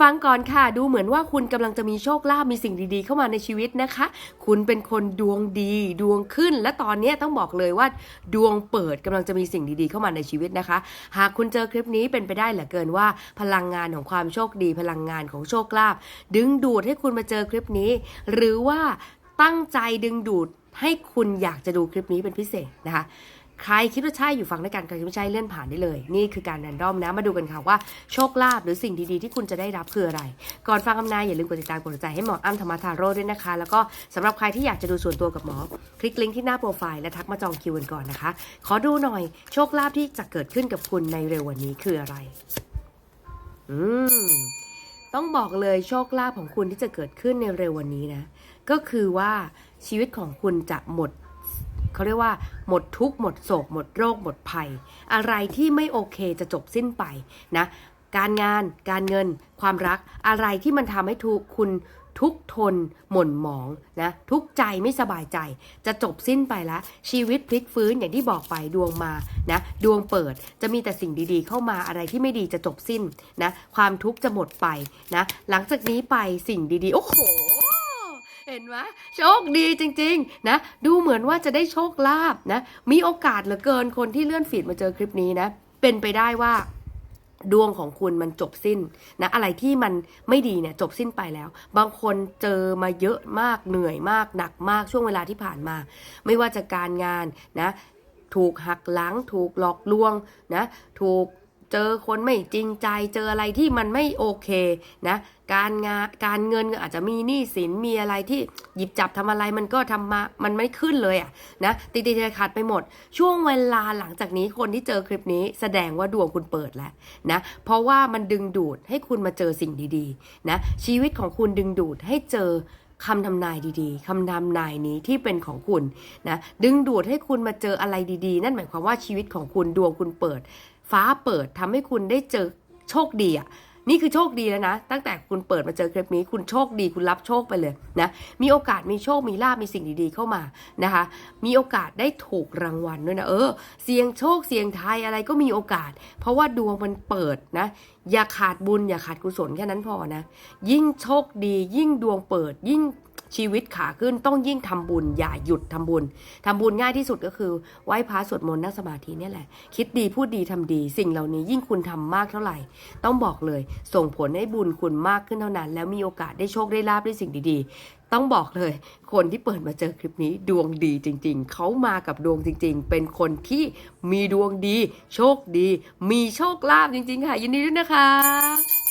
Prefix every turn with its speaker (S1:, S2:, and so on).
S1: ฟังก่อนค่ะ ดูเหมือนว่าคุณกำลังจะมีโชคลาภมีสิ่งดีๆ เข้ามาในชีวิตนะคะ คุณเป็นคนดวงดีดวงขึ้น และตอนนี้ต้องบอกเลยว่า ดวงเปิดกำลังจะมีสิ่งดีๆ เข้ามาในชีวิตนะคะ หากคุณเจอคลิปนี้เป็นไปได้เหลือเกินว่า พลังงานของความโชคดี พลังงานของโชคลาภดึงดูดให้คุณมาเจอคลิปนี้ หรือว่าตั้งใจดึงดูดให้คุณอยากจะดูคลิปนี้เป็นพิเศษนะคะ ใครคิดว่าใช่อยู่ฟังด้วยกันใครคิดว่าใช่เลื่อนผ่านได้เลย นี่คือการแรนดอมนะ มาดูกันค่ะว่าโชคลาภหรือสิ่งดีๆ ที่คุณจะได้รับคืออะไร ก่อนฟังคำนายอย่าลืมกดติดตามกดใจให้หมออ้ำธรรมทาโร่ด้วยนะคะ แล้วก็สำหรับใครที่อยากจะดูส่วนตัวกับหมอ คลิกลิงก์ที่หน้าโปรไฟล์และทักมาจองคิวกันก่อนนะคะ ขอดูหน่อยโชคลาภที่จะเกิดขึ้นกับคุณในเร็ววันนี้คืออะไร อืมต้องบอกเลยโชคลาภของคุณที่จะเกิดขึ้นในเร็ววันนี้นะ ก็คือว่าชีวิตของคุณจะหมด เขาเรียกว่า หมดทุกข์หมดโศก หมดโรค หมดภัย อะไรที่ไม่โอเคจะจบสิ้นไปนะการงาน การเงิน ความรัก อะไรที่มันทำให้ทุกคุณทุกทน หม่นหมองนะทุกใจไม่สบายใจ จะจบสิ้นไปแล้ว ชีวิตพลิกฟื้นอย่างที่บอกไปดวงมานะดวงเปิดจะมีแต่สิ่งดีๆ เข้ามาอะไรที่ไม่ดีจะจบสิ้นนะความทุกข์จะหมดไปนะหลังจากนี้ไปสิ่งดีๆ โอ้โห เห็นไหมโชคดีจริง ๆ นะ ดูเหมือนว่าจะได้โชคลาภนะ มีโอกาสเหลือเกินคนที่เลื่อนฟีดมาเจอคลิปนี้นะ เป็นไปได้ว่าดวงของคุณมันจบสิ้นนะอะไรที่มันไม่ดีเนี่ยจบสิ้นไปแล้ว บางคนเจอมาเยอะมากเหนื่อยมากหนักมากช่วงเวลาที่ผ่านมา ไม่ว่าจะการงานนะ ถูกหักหลัง ถูกหลอกลวงนะ ถูก เจอคนไม่จริงใจเจออะไรที่มันไม่โอเคนะการงานการเงินอาจจะมีหนี้สินมีอะไรที่หยิบจับทำอะไรมันก็ทำมามันไม่ขึ้นเลยอะนะติดติดๆขัดไปหมด ช่วงเวลาหลังจากนี้คนที่เจอคลิปนี้แสดงว่าดวงคุณเปิดแล้วนะเพราะว่ามันดึงดูดให้คุณมาเจอสิ่งดีๆนะชีวิตของคุณดึงดูดให้เจอคำทำนายดีๆ คำทำนายนี้ที่เป็นของคุณนะดึงดูดให้คุณมาเจออะไรดีๆ นั่นหมายความว่าชีวิตของคุณดวงคุณเปิด ฟ้าเปิดทำให้คุณได้เจอโชคดีอะนี่คือโชคดีแล้วนะ ตั้งแต่คุณเปิดมาเจอคลิปนี้ คุณโชคดีคุณรับโชคไปเลยนะมีโอกาสมีโชคมีลาบมีสิ่งดีๆเข้ามานะคะ มีโอกาสได้ถูกรางวัลด้วยนะเออ เสียงโชคเสียงไทายอะไรก็มีโอกาส เพราะว่าดวงมันเปิดนะ อย่าขาดบุญอย่าขาดกุศลแค่นั้นพอนะ ยิ่งโชคดี ยิ่งดวงเปิดยิ่ง ชีวิตขาขึ้นต้องยิ่งทำบุญ อย่าหยุดทำบุญทำบุญง่ายที่สุดก็คือไหว้พระสวดมนต์นั่งสมาธินี่แหละ คิดดีพูดดีทำดี สิ่งเหล่านี้ยิ่งคุณทำมากเท่าไหร่ ต้องบอกเลย ส่งผลให้บุญคุณมากขึ้นเท่านั้น แล้วมีโอกาสได้โชคได้ลาบได้สิ่งดีๆ ต้องบอกเลย คนที่เปิดมาเจอคลิปนี้ดวงดีจริง ๆ เขามากับดวงจริง ๆ เป็นคนที่มีดวงดี โชคดี มีโชคลาภจริง ๆ ค่ะ ยินดีด้วยนะคะ